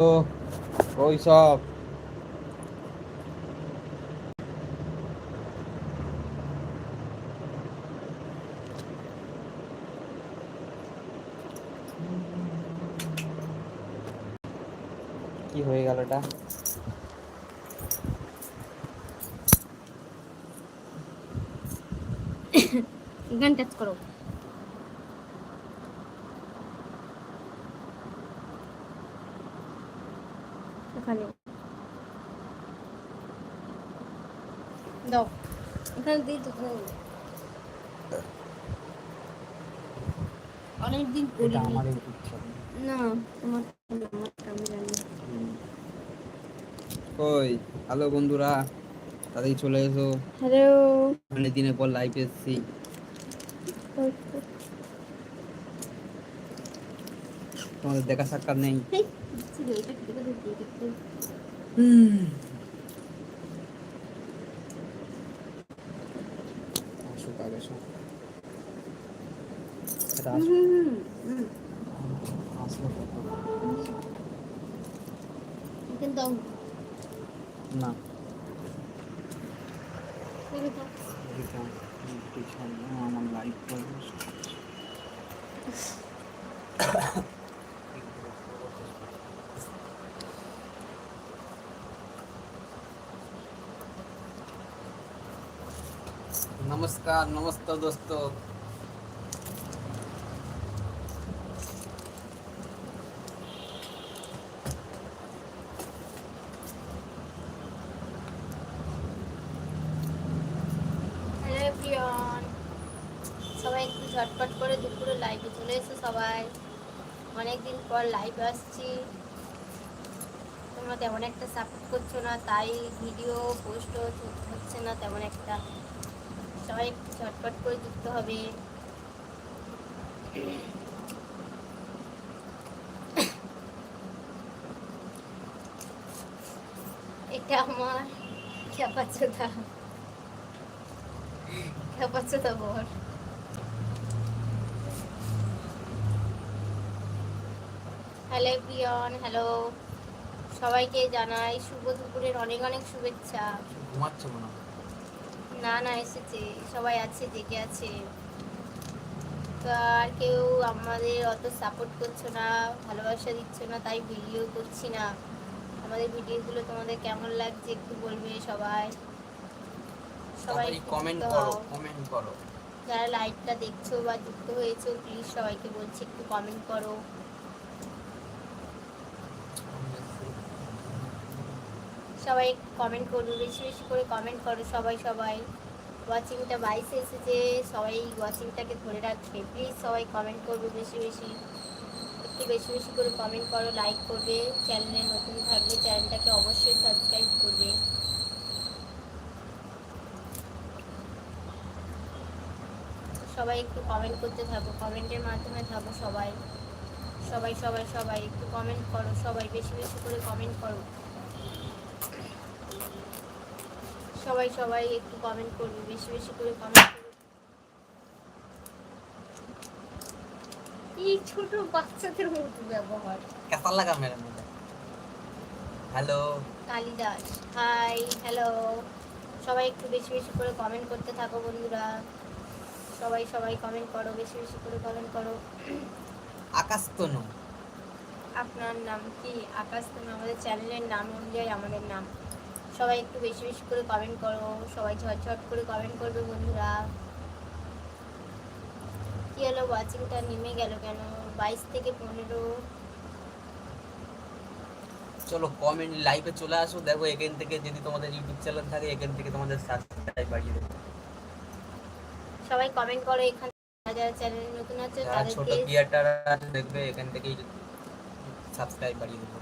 ওই সব। কি হয়ে গেল এটা? গান টাচ করো এখানে দাও দিই অনেকদিন না তোমার আমি জানি কই হ্যালো বন্ধুরা তাড়াতাড়ি চলে এসো। হ্যালো। অনেক দিনের পর লাইভ এসেছি। তোমাদের দেখা সাক্ষাৎ নেই। আসুক to that. Mm-hmm. dos Awesome. সবাই। অনেকদিন পর লাইভ আসছি। তোমরা তেমন একটা সাপোর্ট করছ না, তাই ভিডিও পোস্ট হচ্ছে না, তেমন একটা। সবাই একটু ঝটপট করে যুক্ত হবে। এটা আমার খেপাচোদা। খেপাচোদা বর। হ্যালো প্রিয়ন হ্যালো সবাইকে জানাই শুভ দুপুরের অনেক অনেক শুভেচ্ছা। ঘুমাচ্ছ না না এসেছে। সবাই আছে জেগে আছে। তো আর কেউ আমাদের অত সাপোর্ট করছ না ভালোবাসা দিচ্ছ না তাই ভিডিও করছি না। আমাদের ভিডিওগুলো তোমাদের কেমন লাগছে একটু বলবে সবাই। সবাই কমেন্ট করো কমেন্ট করো। যারা লাইভটা দেখছ বা যুক্ত হয়েছো প্লিজ সবাইকে বলছি একটু কমেন্ট করো। সবাই কমেন্ট করবে বেশি বেশি করে কমেন্ট করো সবাই সবাই। ওয়াচিংটা বাইশে এসেছে, সবাই ওয়াচিংটাকে ধরে রাখবে প্লিজ সবাই কমেন্ট করবে বেশি বেশি। একটু বেশি বেশি করে কমেন্ট করো লাইক করবে। চ্যানেলে নতুন থাকলে চ্যানেলটাকে অবশ্যই সাবস্ক্রাইব করবে। সবাই একটু কমেন্ট করতে থাকো কমেন্টের মাধ্যমে থাকো সবাই। সবাই সবাই সবাই একটু কমেন্ট করো, সবাই বেশি বেশি করে কমেন্ট করো। সবাই সবাই একটু কমেন্ট করবে বেশি বেশি করে কমেন্ট করবে। এই ছোট বাচ্চাদের মতো ব্যবহার। কেমন লাগা madam hello Kalidas hi hello সবাই একটু বেশি বেশি করে কমেন্ট করতে থাকো বন্ধুরা। সবাই সবাই কমেন্ট করো বেশি বেশি করে কমেন্ট করো। আকাশ তনু। আপনার নাম কি? আকাশ তনু আমাদের চ্যানেলের নাম অনুযায়ী আমাদের নাম। সবাই একটু বেশি বেশি করে কমেন্ট করো সবাই ঝটঝট করে কমেন্ট করবে বন্ধুরা। কি হলো? ওয়াচিংটা নেমে গেল কেন? বাইশ থেকে পনেরো। চলো কমেন্ট লাইভে চলে আসো। দেখো এখান থেকে যদি তোমাদের ইউটিউব চ্যানেল থাকে এখান থেকে তোমাদের সাবস্ক্রাইব বাড়িয়ে দেবো। সবাই কমেন্ট করো এখানে যারা চ্যানেল নতুন আছে যারা ছোট তাদেরকে দেখবে এখান থেকেই সাবস্ক্রাইব বাড়িয়ে দেবো।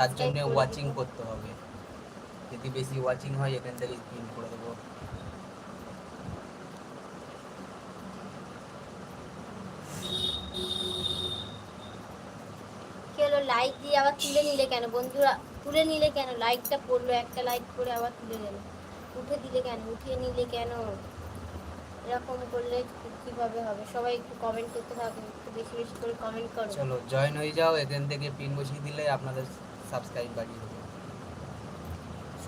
তার জন্য ওয়াচিং করতে হবে। যদি বেশি ওয়াচিং হয় এখান থেকে স্ক্রিন করে দেবো। কি হলো? লাইক দিয়ে আবার তুলে নিলে কেন? বন্ধুরা তুলে নিলে কেন? লাইকটা পড়ল একটা লাইক করে আবার তুলে নিল উঠে দিলে কেন? উঠিয়ে নিলে কেন? এরকম করলে কীভাবে হবে? সবাই একটু কমেন্ট করতে থাকো একটু বেশি বেশি করে কমেন্ট করো। চলো জয়েন হয়ে যাও এখান থেকে পিন বসিয়ে দিলে আপনাদের সাবস্ক্রাইব বাড়িয়ে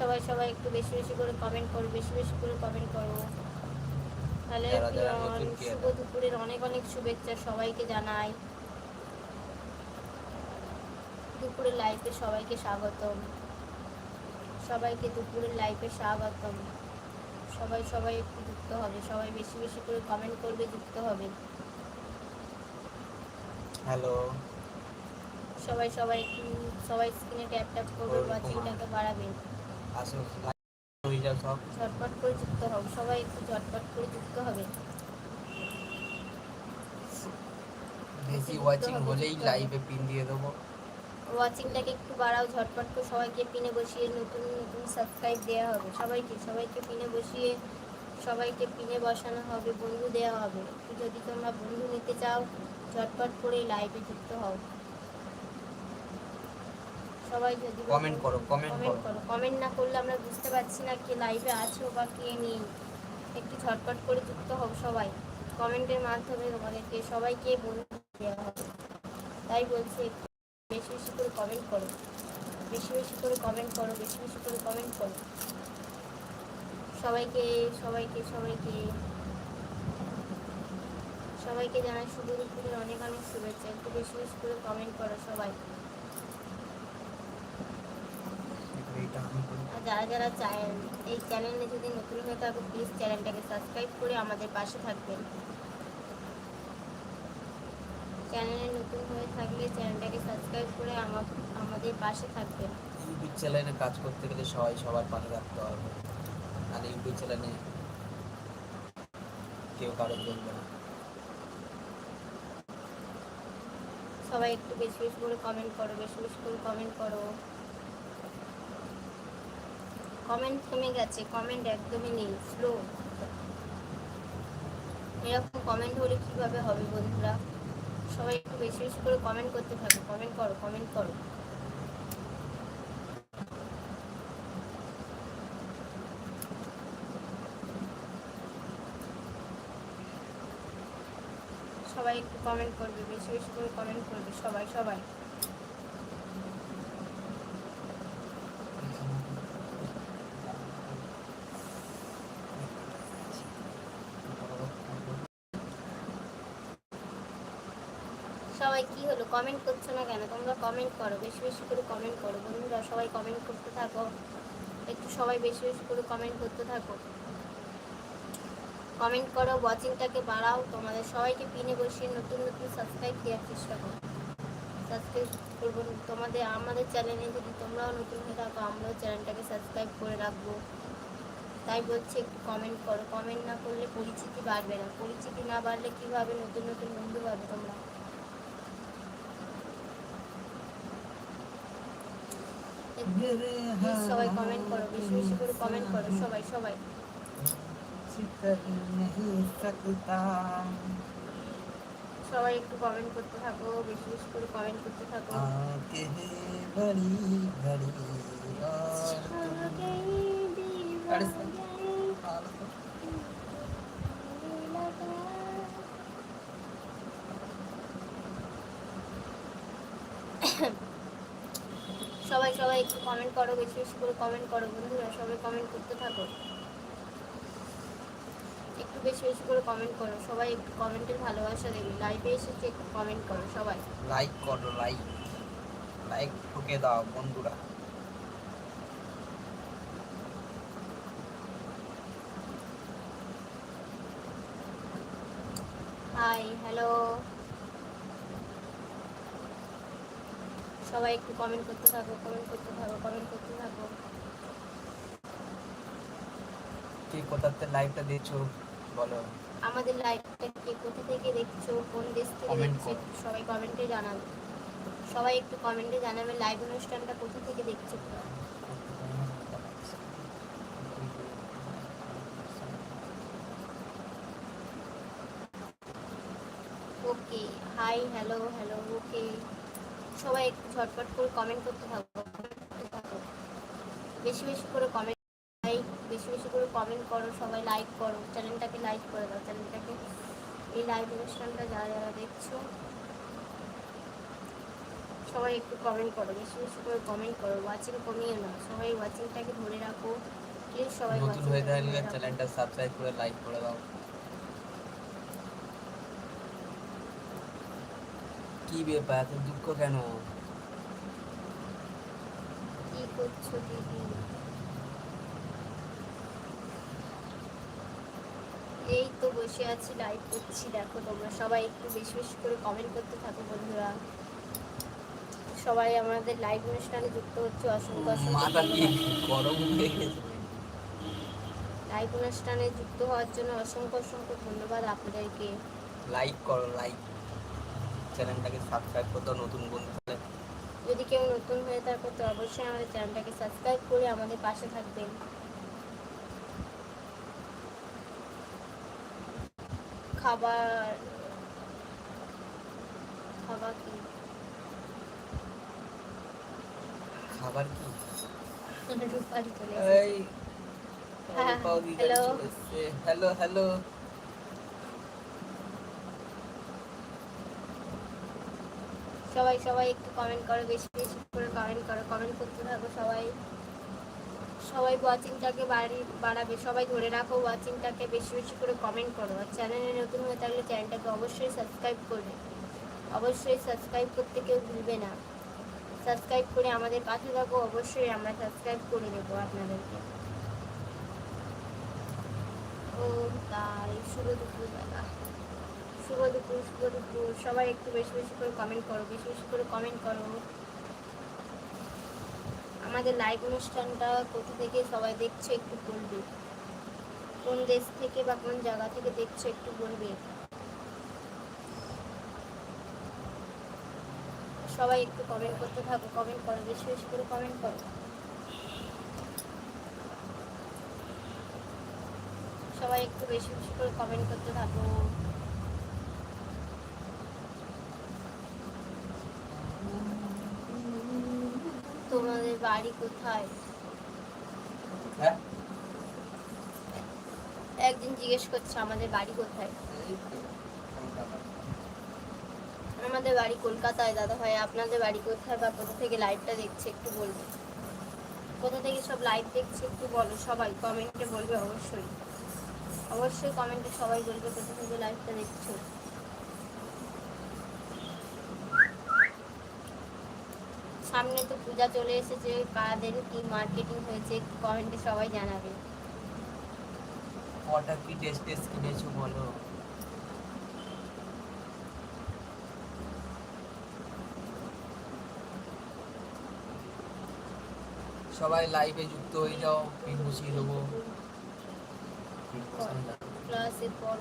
সবাই সবাই একটু বেশি বেশি করে কমেন্ট করো বেশি বেশি করে কমেন্ট করো। তাহলে শুভ দুপুরের অনেক অনেক শুভেচ্ছা সবাইকে জানাই। দুপুরের লাইফে সবাইকে স্বাগতম। সবাইকে দুপুরের লাইফে স্বাগতম। সবাই সবাই একটু যুক্ত হবে। সবাই বেশি বেশি করে কমেন্ট করবে যুক্ত হবে। হ্যালো সবাই সবাই একটু সবাই স্ক্রিনে ট্যাপ ট্যাপ করবে ওয়াচিংটাকে বাড়াবে। আসো হয়ে যাও সব। ঝটপট করে যুক্ত হবে সবাই একটু ঝটপট করে যুক্ত হবে। বেশি ওয়াচিং হলেই লাইভে পিন দিয়ে দেবো। ওয়াচিংটাকে একটু বাড়াও ঝটপট করে সবাইকে পিনে বসিয়ে নতুন নতুন সাবস্ক্রাইব দেওয়া হবে। সবাইকে সবাইকে পিনে বসিয়ে সবাইকে পিনে বসানো হবে বন্ধু দেওয়া হবে। যদি তোমরা বন্ধু নিতে চাও ঝটপট করে লাইভে যুক্ত হও। সবাই যদি Comment করো, কমেন্ট করো। কমেন্ট না করলে আমরা বুঝতে পারছি না কে লাইভে আছো বা কে নেই। একটু ঝটপট করে যুক্ত হও সবাই। কমেন্টের মাধ্যমে তোমাদেরকে সবাইকে বন্ধু দেওয়া হবে। তাই বলছি বেশি বেশি করে কমেন্ট করো। বেশি বেশি করে কমেন্ট করো বেশি বেশি করে কমেন্ট করো। সবাইকে সবাইকে সবাইকে। সবাইকে জানাই শুভ দুপুরের অনেক অনেক শুভেচ্ছা। একটু বেশি বেশি করে কমেন্ট করো সবাই এইটা আমি করি। আর যারা যারা চায় এই চ্যানেলে যদি নতুন হয়ে থাকো প্লিজ চ্যানেলটাকে সাবস্ক্রাইব করে আমাদের পাশে থাকবেন চ্যানেলে নতুন হয়ে থাকলে চ্যানেলটাকে সাবস্ক্রাইব করে আমাদের পাশে থাকবেন ইউটিউব চ্যানেলে কাজ করতে গেলে সবাই সবার পাশে থাকতে হবে। আর ইউটিউব চ্যানেলে কেউ কারও চলবে না। সবাই একটু বেশি বেশি করে কমেন্ট করো বেশি বেশি করে কমেন্ট করো। কমেন্ট কমে গেছে কমেন্ট একদমই নেই স্লো এরকম কমেন্ট হলে কীভাবে হবে বন্ধুরা? সবাই একটু বেশি বেশি করে কমেন্ট করতে থাকো কমেন্ট করো কমেন্ট করো। সবাই একটু কমেন্ট করবে, বেশি বেশি করে কমেন্ট করবে সবাই সবাই সবাই কি হলো কমেন্ট করছ না কেন? তোমরা কমেন্ট করো, বেশি বেশি করে কমেন্ট করো। বন্ধুরা, সবাই কমেন্ট করতে থাকো। একটু সবাই বেশি বেশি করে কমেন্ট করতে থাকো। কমেন্ট করো ওয়াচিংটাকে বাড়াও। তোমাদের সবাইকে পিনে বসিয়ে নতুন নতুন সাবস্ক্রাইব দেওয়ার চেষ্টা করো। সাবস্ক্রাইব করব। তোমাদের, আমাদের চ্যানেলে যদি তোমরাও নতুন হয়ে থাকো, আমরাও চ্যানেলটাকে সাবস্ক্রাইব করে রাখব। তাই বলছি, একটু কমেন্ট করো। কমেন্ট না করলে পরিচিতি বাড়বে না। পরিচিতি না বাড়লে কীভাবে নতুন নতুন বন্ধু পাবে তোমরা প্লিজ সবাই কমেন্ট করো বেশি করে কমেন্ট করো সবাই সবাই। সবাই একটু কমেন্ট করতে থাকো বেশি বেশি করে কমেন্ট করতে থাকো। একটু কমেন্ট করো বেশি বেশি করে কমেন্ট করো বন্ধুরা সবাই কমেন্ট করতে থাকো। একটু বেশি বেশি করে কমেন্ট করো সবাই একটু কমেন্টের ভালোবাসা দেবে। লাইভে এসেছে একটু কমেন্ট করো সবাই। লাইক করো লাইক লাইক ঠুকে দাও বন্ধুরা। হাই হ্যালো সবাই একটু কমেন্ট করতে থাকো কমেন্ট করতে থাকো কমেন্ট করতে থাকো। কে কোথাতে লাইভটা দেখছ বলো। আমাদের লাইভটা কে কোথা থেকে দেখছ কোন দেশ থেকে দেখছ সবাই কমেন্টে জানাবে সবাই একটু কমেন্টে জানাবে লাইভ অনুষ্ঠানটা কোথা থেকে দেখছ okay hi hello hello okay সবাই একটু ঝটপট করে কমেন্ট করতে থাকো। বেশি বেশি করে কমেন্ট লাইক বেশি বেশি করে কমেন্ট করো সবাই লাইক করো। চ্যানেলটাকে লাইক করে দাও চ্যানেলটাকে এই লাইভ অনুষ্ঠানটা যারা যারা দেখছ সবাই একটু কমেন্ট করো বেশি বেশি করে কমেন্ট করো। ওয়াচিং কমিও না সবাই ওয়াচিংটাকে ধরে রাখো। প্লিজ সবাই নতুন হয়ে থাকলে চ্যানেলটা সাবস্ক্রাইব করে লাইক করে দাও। কি ব্যাপার? এত দুঃখ কেন? কি করছ দিদি? এই তো বসে আছি লাইভ করছি। দেখো তোমরা সবাই একটু বেশি বেশি করে কমেন্ট করতে থাকো বন্ধুরা। সবাই আমাদের লাইভ অনুষ্ঠানে যুক্ত হচ্ছে অসংখ্য অসংখ্য লাইভ অনুষ্ঠানে যুক্ত হওয়ার জন্য অসংখ্য অসংখ্য ধন্যবাদ আপনাদেরকে। লাইক করো লাইক চ্যানেলটাকে সাবস্ক্রাইব করতে নতুন বন্ধু হলে। যদি কেউ নতুন হয়ে থাকো তো অবশ্যই আমাদের চ্যানেলটাকে সাবস্ক্রাইব করে আমাদের পাশে থাকবেন। খাবার খাবার কি? খাবার কি? হ্যাঁ, hello. Hello hello. সবাই সবাই একটু কমেন্ট করো, বেশি বেশি করে কমেন্ট করো কমেন্ট করতে থাকো সবাই। সবাই ওয়াচিংটাকে বাড়ি, বাড়াবে, সবাই ধরে রাখো ওয়াচিংটাকে বেশি বেশি করে কমেন্ট করো। আর চ্যানেলে নতুন হয়ে থাকলে চ্যানেলটাকে অবশ্যই সাবস্ক্রাইব করবে। অবশ্যই সাবস্ক্রাইব করতে কেউ ভুলবে না। সাবস্ক্রাইব করে আমাদের পাশে থাকো, অবশ্যই আমরা সাবস্ক্রাইব করে দেবো আপনাদেরকে। ও তাই, শুভ দুপুর বেলা শুভ দুপুর শুভ দুপুর সবাই একটু বেশি বেশি করে কমেন্ট করো, বেশি বেশি করে কমেন্ট করো। আমাদের লাইভ অনুষ্ঠানটা কোথা থেকে সবাই দেখছে একটু বলবে। কোন দেশ থেকে বা কোন জায়গা থেকে দেখছ একটু বলবে। সবাই একটু কমেন্ট করতে থাকো কমেন্ট করো, বেশি বেশি করে কমেন্ট করো। সবাই একটু বেশি বেশি করে কমেন্ট করতে থাকো তোমাদের বাড়ি কোথায়? হ্যাঁ? একদিন জিজ্ঞেস করছে আমাদের বাড়ি কোথায়? আমাদের বাড়ি কলকাতায় দাদা ভাই। আপনাদের বাড়ি কোথায় বা কোথা থেকে লাইভটা দেখছে একটু বলবে কোথা থেকে সব লাইভ দেখছে একটু বলো সবাই কমেন্টে বলবে অবশ্যই। অবশ্যই কমেন্টে সবাই বলবে কোথা থেকে লাইভটা দেখছ? পূজা চলে এসেছে কাদের কি মার্কেটিং হয়েছে কমেন্টে সবাই জানাবে। কটা কি টেস্ট টেস্ট কিনেছো বলো? সবাই লাইভে যুক্ত হয়ে যাও পিন বসিয়ে দেবো। ক্লাসের পর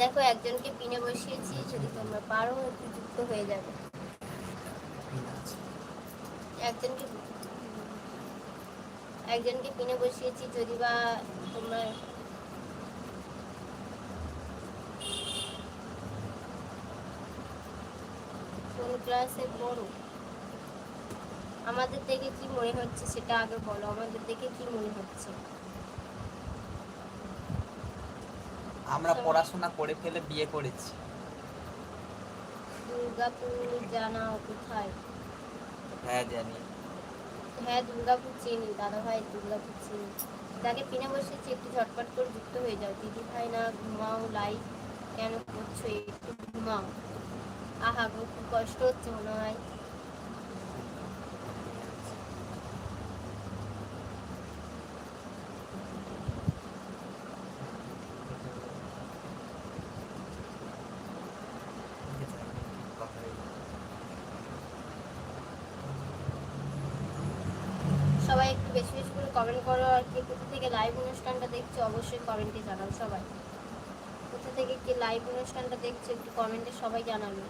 দেখো, একজনকে পিনে বসিয়েছি, যদি তোমরা পারো, একটু যুক্ত হয়ে যাবে। একজনকে একজনকে পিনে বসিয়েছি, যদি বা তোমরা কোন ক্লাসে পড়ো, আমাদের দেখে কি মনে হচ্ছে সেটা আগে বলো, আমাদের দেখে কি মনে হচ্ছে? আমরা পড়াশোনা করে ফেলে বিয়ে করেছি। দুর্গাপুর জানাও কোথায়? হ্যাঁ জানি। হ্যাঁ দুর্গাপুর চিনি দাদা ভাই দুর্গাপুর চিনি। যাকে পিনে বসেছি একটু ঝটপট করে যুক্ত হয়ে যাও। দিদি ভাই না ঘুমাও লাইভ কেন করছ? একটু ঘুমাও। আহা গো খুব কষ্ট হচ্ছে মনে হয় সবাই একটু বেশি বেশি করে কমেন্ট করো আর কে কোথা থেকে লাইভ অনুষ্ঠানটা দেখছ অবশ্যই কমেন্টে জানাও সবাই। কোথা থেকে কি লাইভ অনুষ্ঠানটা দেখছ একটু কমেন্টে সবাই জানাবে।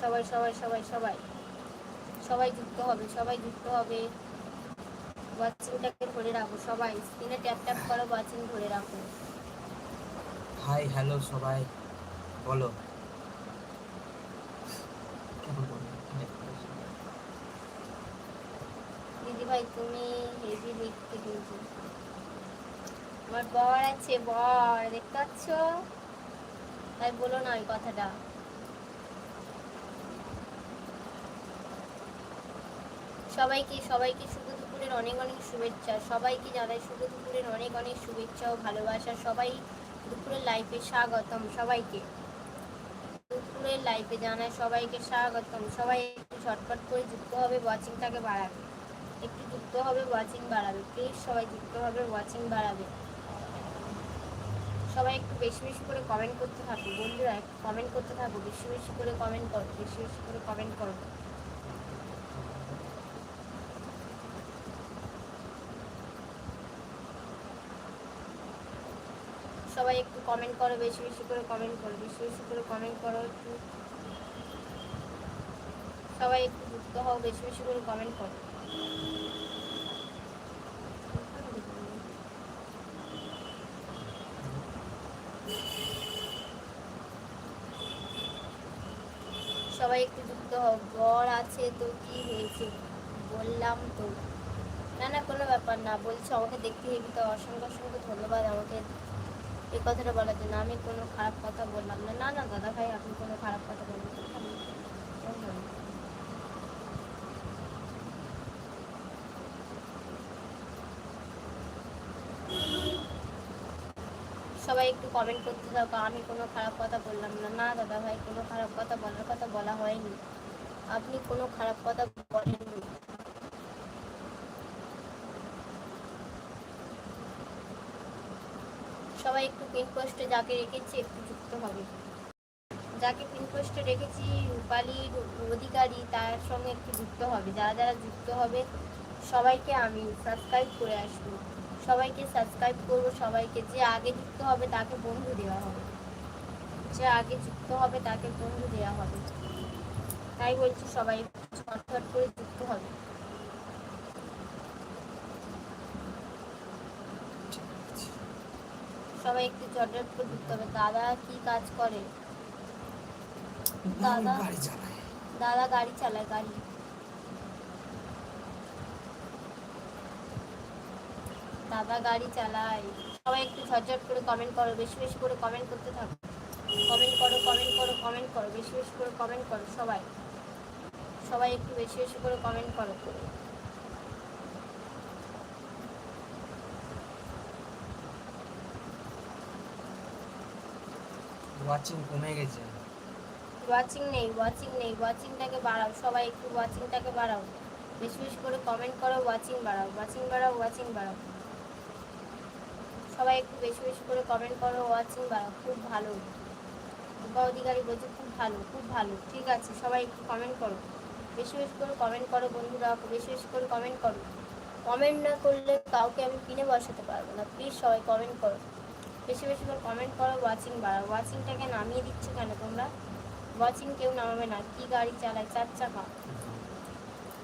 সবাই সবাই সবাই সবাই। সবাই যুক্ত হবে সবাই যুক্ত হবে। ওয়াচিংটাকে ধরে রাখো সবাই। স্ক্রিনে ট্যাপ ট্যাপ করো ওয়াচিং ধরে রাখো। হাই হ্যালো সবাই। বলো। ভাই তুমি কিন্তু আমার বর আছে, বর, দেখতে পাচ্ছ? তাই বলো না ওই কথাটা। সবাইকে সবাইকে শুভ দুপুরের অনেক অনেক শুভেচ্ছা। সবাইকে জানাই শুভ দুপুরের অনেক অনেক শুভেচ্ছা ও ভালোবাসা। সবাই দুপুরের লাইফে স্বাগতম সবাইকে। দুপুরের লাইফে জানাই সবাইকে স্বাগতম। সবাই ঝটপট করে যুক্ত হবে ওয়াচিংটাকে বাড়াবে। যুক্ত হবে ওয়াচিং বাড়াবে। প্লিজ সবাই যুক্ত হবে ওয়াচিং বাড়াবে। সবাই একটু বেশি বেশি করে কমেন্ট করতে থাকো। বন্ধুরা, একটু কমেন্ট করতে থাকো। বেশি বেশি করে কমেন্ট করো, বেশি বেশি করে কমেন্ট করো। সবাই একটু কমেন্ট করো, বেশি বেশি করে কমেন্ট করো, বেশি বেশি করে কমেন্ট করো একটু। সবাই একটু যুক্ত হও, বেশি বেশি করে কমেন্ট করো। সবাই একটু যুক্ত হও। ঘর আছে তো কি হয়েছে? বললাম তো। না না, কোনো ব্যাপার না। বলছো আমাকে দেখতে হেবি তো অসংখ্য অসংখ্য ধন্যবাদ আমাকে এই কথাটা বলার জন্য। আমি কোনো খারাপ কথা বললাম না। না না দাদা ভাই আপনি কোনো খারাপ কথা বলবেন না। বলবেন না। সবাই একটু কমেন্ট করতে থাকো। আমি কোনো খারাপ কথা বললাম না। না, দাদা ভাই, কোনো খারাপ কথা বলার কথা বলা হয়নি। আপনি কোনো খারাপ কথা বলেননি। সবাই একটু পিন পোস্টে যাকে রেখেছি, একটু যুক্ত হবে। যাকে পিন পোস্টে রেখেছি রূপালী অধিকারী, তার সঙ্গে একটু যুক্ত হবে। যারা যারা যুক্ত হবে, সবাইকে আমি সাবস্ক্রাইব করে আসব। সবাইকে সাবস্ক্রাইব করব সবাইকে যে আগে যুক্ত হবে তাকে বন্ধু দেওয়া হবে। যে আগে যুক্ত হবে তাকে বন্ধু দেওয়া হবে। তাই বলছি সবাই ছটফট করে যুক্ত হবে। সবাই একটু চটপট করে যুক্ত হবে। দাদা কি কাজ করে? দাদা দাদা গাড়ি চালায় গাড়ি। দাদা গাড়ি চালায়। সবাই একটু ঝটঝট করে কমেন্ট করো বেশি বেশি করে কমেন্ট করতে থাকো। কমেন্ট করো কমেন্ট করো কমেন্ট করো বেশি বেশি করে কমেন্ট করো সবাই। সবাই একটু বেশি বেশি করে কমেন্ট করো। ওয়াচিং কমে গেছে। ওয়াচিং নেই ওয়াচিং নেই ওয়াচিংটাকে বাড়াও সবাই একটু ওয়াচিংটাকে বাড়াও। বেশি বেশি করে কমেন্ট করো ওয়াচিং বাড়াও ওয়াচিং বাড়াও ওয়াচিং বাড়াও। সবাই একটু বেশি বেশি করে কমেন্ট করো ওয়াচিং বাড়াও খুব ভালো। রূপা অধিকারী বলছে খুব ভালো খুব ভালো। ঠিক আছে, সবাই একটু কমেন্ট করো। বেশি বেশি করে কমেন্ট করো বন্ধুরা বেশি বেশি করে কমেন্ট করো। কমেন্ট না করলে কাউকে আমি কিনে বসাতে পারব না। প্লিজ সবাই কমেন্ট করো। বেশি বেশি করে কমেন্ট করো ওয়াচিং বাড়াও। ওয়াচিংটাকে নামিয়ে দিচ্ছ কেন তোমরা? ওয়াচিং কেউ নামাবে না। কি গাড়ি চালায়? চার চাকা।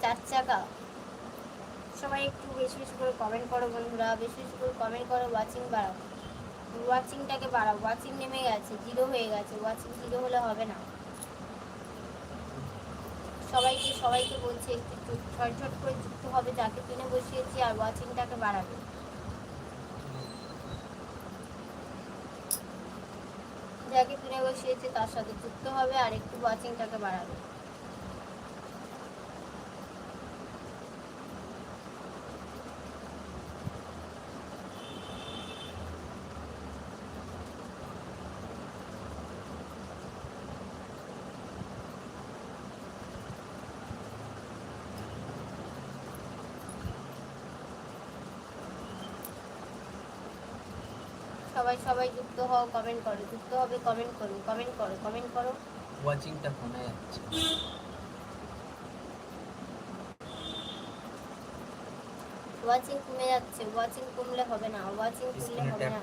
চার চাকা। সবাই একটু বেশি বেশি করে কমেন্ট করো বন্ধুরা, বেশি বেশি করে কমেন্ট করো ওয়াচিং বাড়াও। ওয়াচিংটাকে বাড়াও ওয়াচিং নেমে গেছে জিরো হয়ে গেছে ওয়াচিং জিরো হলে হবে না। সবাইকে সবাইকে বলছি একটু চুপ- ছটছট করে যুক্ত হবে, যাকে কিনে বসিয়েছি আর ওয়াচিংটাকে বাড়াবে। যাকে কিনে বসিয়েছে তার সাথে যুক্ত হবে আর একটু ওয়াচিংটাকে বাড়াবে। সবাই সবাই যুক্ত হও কমেন্ট করো যুক্ত হবে কমেন্ট করো কমেন্ট করো কমেন্ট করো। ওয়াচিংটা কমে যাচ্ছে। ওয়াচিং কমে যাচ্ছে ওয়াচিং কমলে হবে না ওয়াচিং কমলে হবে না।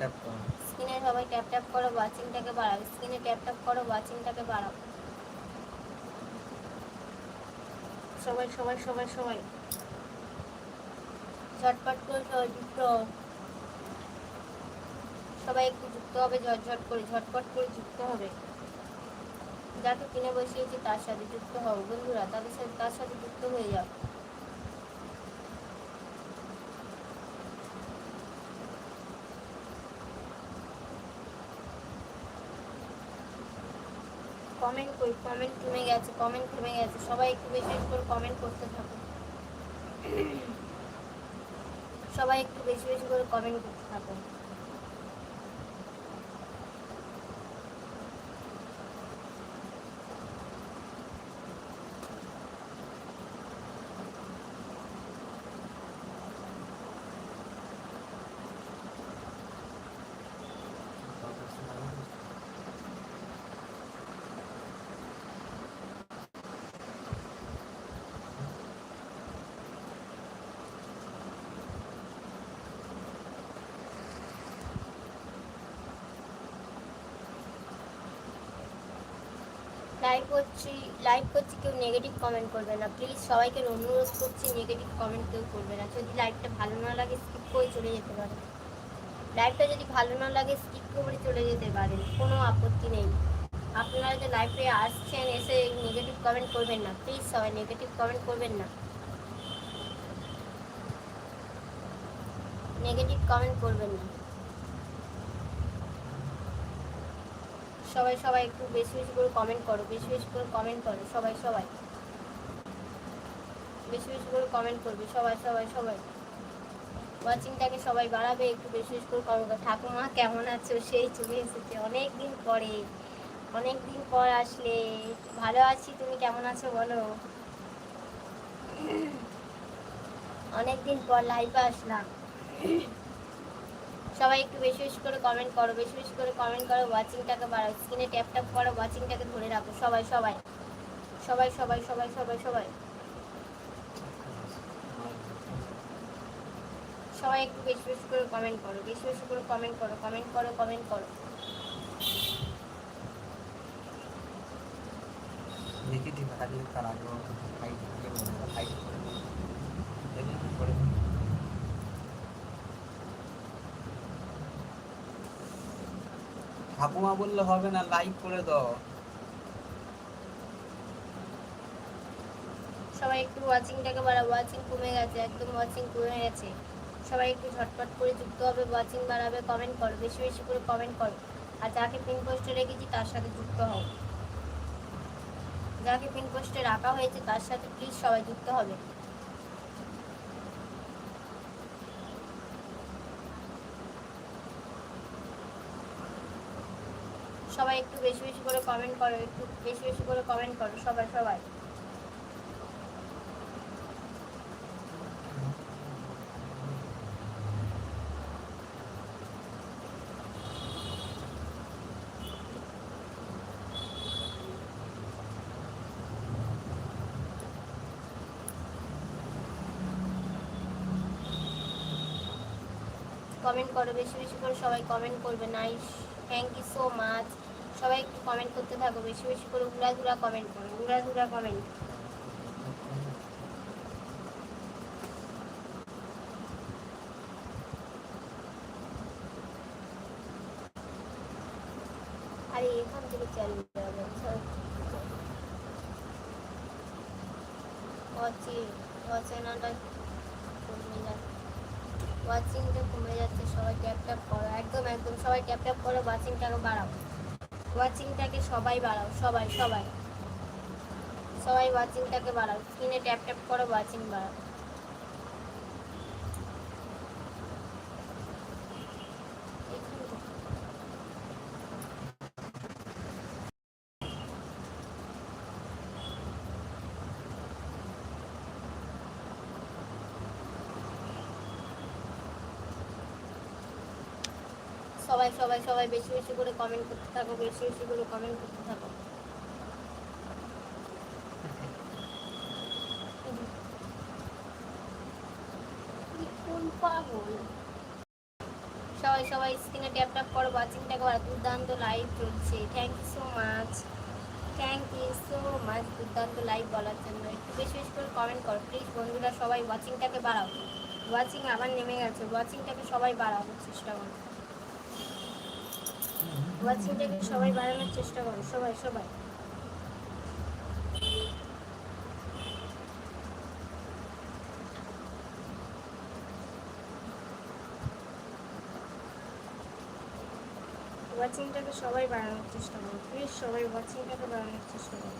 স্ক্রিনে সবাই ট্যাপ ট্যাপ করো ওয়াচিংটাকে বাড়াও। স্ক্রিনে ট্যাপ ট্যাপ করো ওয়াচিংটাকে বাড়াও। সবাই সবাই সবাই সবাই। ঝটপট করে সবাই যুক্ত হও। সবাই একটু যুক্ত হবে, ঝটঝট করে, ঝটপট করে যুক্ত হবে। যাকে কিনে বসিয়েছি, তার সাথে যুক্ত হও। বন্ধুরা, তাদের সাথে, তার সাথে যুক্ত হয়ে যাও। কমেন্ট করি কমেন্ট কমে গেছে কমেন্ট কমে গেছে। সবাই একটু বেশি করে কমেন্ট করতে থাকো। সবাই একটু বেশি বেশি করে কমেন্ট করতে থাকো। লাইভ করছি লাইভ করছি, কেউ নেগেটিভ কমেন্ট করবে না। প্লিজ সবাইকে অনুরোধ করছি নেগেটিভ কমেন্ট কেউ করবে না। যদি লাইভটা ভালো না লাগে স্কিপ করে চলে যেতে পারে। লাইভটা যদি ভালো না লাগে স্কিপ করে চলে যেতে পারেন কোনো আপত্তি নেই। আপনারা যে লাইভে আসছেন, এসে নেগেটিভ কমেন্ট করবেন না। প্লিজ সবাই নেগেটিভ কমেন্ট করবেন না। নেগেটিভ কমেন্ট করবেন না। সবাই সবাই একটু বেশি বেশি করে কমেন্ট করো, বেশি বেশি করে কমেন্ট করো, সবাই সবাই। বেশি বেশি করে কমেন্ট করবে, সবাই সবাই সবাই। ওয়াচিংটাকে সবাই বাড়াবে, একটু বেশি বেশি করে কমেন্ট করো ঠাকুমা কেমন আছো? সেই চলে এসেছে। অনেক দিন পরে অনেক দিন পর আসলে। ভালো আছি, তুমি কেমন আছো বলো? অনেক দিন পর লাইভে আসলাম। সবাই একটু বেশি বেশি করে কমেন্ট করো, বেশি বেশি করে কমেন্ট করো ওয়াচিংটাকে বাড়াও স্ক্রিনে ট্যাপ ট্যাপ করো ওয়াচিংটাকে ধরে রাখো, সবাই সবাই। সবাই সবাই সবাই সবাই সবাই। সবাই একটু বেশি বেশি করে কমেন্ট করো, বেশি বেশি করে কমেন্ট করো কমেন্ট করো কমেন্ট করো। নেগেটিভ থাকলে তার আগে ফাইট ফাইট করে এগুলো করে ঠাকুমা বললে হবে না লাইক করে দাও। সবাই একটু ওয়াচিংটাকে বাড়াও ওয়াচিং কমে গেছে, একদম ওয়াচিং কমে গেছে সবাই একটু ঝটপট করে যুক্ত হবে ওয়াচিং বাড়াবে কমেন্ট করো, বেশি বেশি করে কমেন্ট করো। আর যাকে পিন পোস্টে রেখেছি, তার সাথে যুক্ত হও। যাকে পিন পোস্টে রাখা হয়েছে, তার সাথে প্লিজ সবাই যুক্ত হবে সবাই একটু বেশি বেশি করে কমেন্ট করো, একটু বেশি বেশি করে কমেন্ট করো, সবাই সবাই। কমেন্ট করো, বেশি বেশি করে সবাই কমেন্ট করবে। Nice thank you so much সবাই একটু কমেন্ট করতে থাকো, বেশি বেশি করে উড়া ধুরা কমেন্ট করো, উড়া ধুরা কমেন্ট আরে, এখান থেকে যাবে কমে যাচ্ছে। কমে যাচ্ছে, সবাই ট্যাপ ট্যাপ করো, একদম একদম, সবাই ট্যাপ ট্যাপ করো ওয়াচিংটাকে বাড়াও। ওয়াচিংটাকে সবাই বাড়াও সবাই সবাই। সবাই ওয়াচিংটাকে বাড়াও। স্ক্রিনে ট্যাপ ট্যাপ করো ওয়াচিং বাড়াও এখান থেকে। সবাই সবাই সবাই বেশি বেশি করে কমেন্ট করতে থাকো, বেশি বেশি করে কমেন্ট করতে থাকো। সবাই সবাই স্ক্রিনে ট্যাপ ট্যাপ করো ওয়াচিংটাকে বাড়া দুর্দান্ত লাইভ চলছে। Thank you so much thank you so much দুর্দান্ত লাইভ বলার জন্য। একটু বেশি বেশি করে কমেন্ট করো। প্লিজ বন্ধুরা, সবাই ওয়াচিংটাকে বাড়াও। ওয়াচিং আবার নেমে গেছে। ওয়াচিংটাকে সবাই বাড়ানোর চেষ্টা করো। ওয়াচিংটাকে সবাই বাড়ানোর চেষ্টা করো সবাই সবাই ওয়াচিংটাকে সবাই বাড়ানোর চেষ্টা করো প্লিজ সবাই ওয়াচিংটাকে বাড়ানোর চেষ্টা করো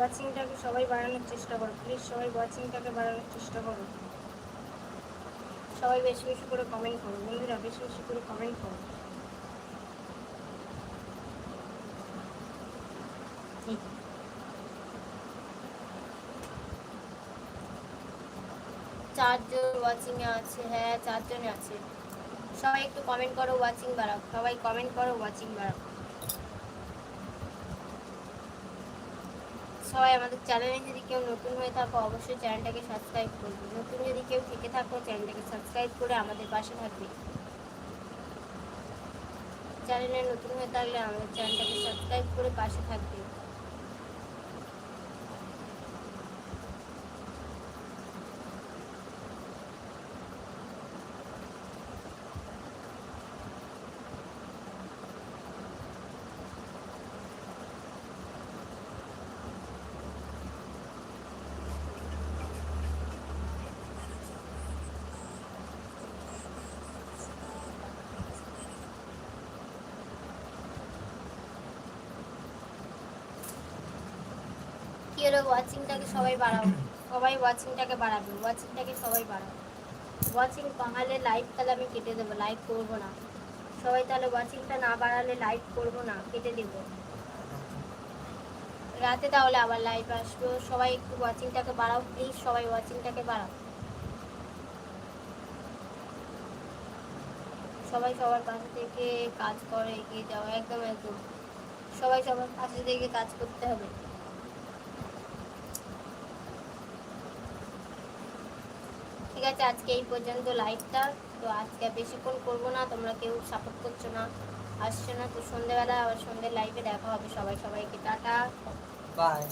ওয়াচিংটাকে সবাই বাড়ানোর চেষ্টা করো প্লিজ সবাই ওয়াচিংটাকে বাড়ানোর চেষ্টা করো। সবাই বেশি বেশি করে কমেন্ট করো, বন্ধুরা বেশি বেশি করে কমেন্ট করো। চারজন ওয়াচিং এ আছে হ্যাঁ চারজনে আছে। সবাই একটু কমেন্ট করো ওয়াচিং বাড়াও। সবাই কমেন্ট করো ওয়াচিং বাড়াও। সবাই আমাদের চ্যানেলে যদি কেউ নতুন হয়ে থাকো, অবশ্যই চ্যানেলটাকে সাবস্ক্রাইব করবে। নতুন যদি কেউ থেকে থাকো, চ্যানেলটাকে সাবস্ক্রাইব করে আমাদের পাশে থাকবে। চ্যানেলে নতুন হয়ে থাকলে আমাদের চ্যানেলটাকে সাবস্ক্রাইব করে পাশে থাকবে কি হলো ওয়াচিংটাকে সবাই বাড়াও। সবাই ওয়াচিংটাকে বাড়াবে ওয়াচিংটাকে সবাই বাড়াও। ওয়াচিং বাড়ালে লাইভ তাহলে আমি কেটে দেবো লাইভ করব না। সবাই তাহলে ওয়াচিংটা না বাড়ালে লাইভ করব না, কেটে দেবো। রাতে তাহলে আবার লাইভ আসব, সবাই একটু ওয়াচিংটাকে বাড়াও প্লিজ সবাই ওয়াচিংটাকে বাড়াও। সবাই সবার পাশে থেকে কাজ করে, এগিয়ে যাও, একদম একদম। সবাই সবার পাশে থেকে কাজ করতে হবে। ঠিক আছে, আজকে এই পর্যন্ত লাইভটা তো আজকে বেশিক্ষণ করব না, তোমরা কেউ সাপোর্ট করছ না, আসছো না, তো সন্ধ্যেবেলা আবার সন্ধ্যের লাইভে দেখা হবে সবাই সবাইকে। টাটা। বাই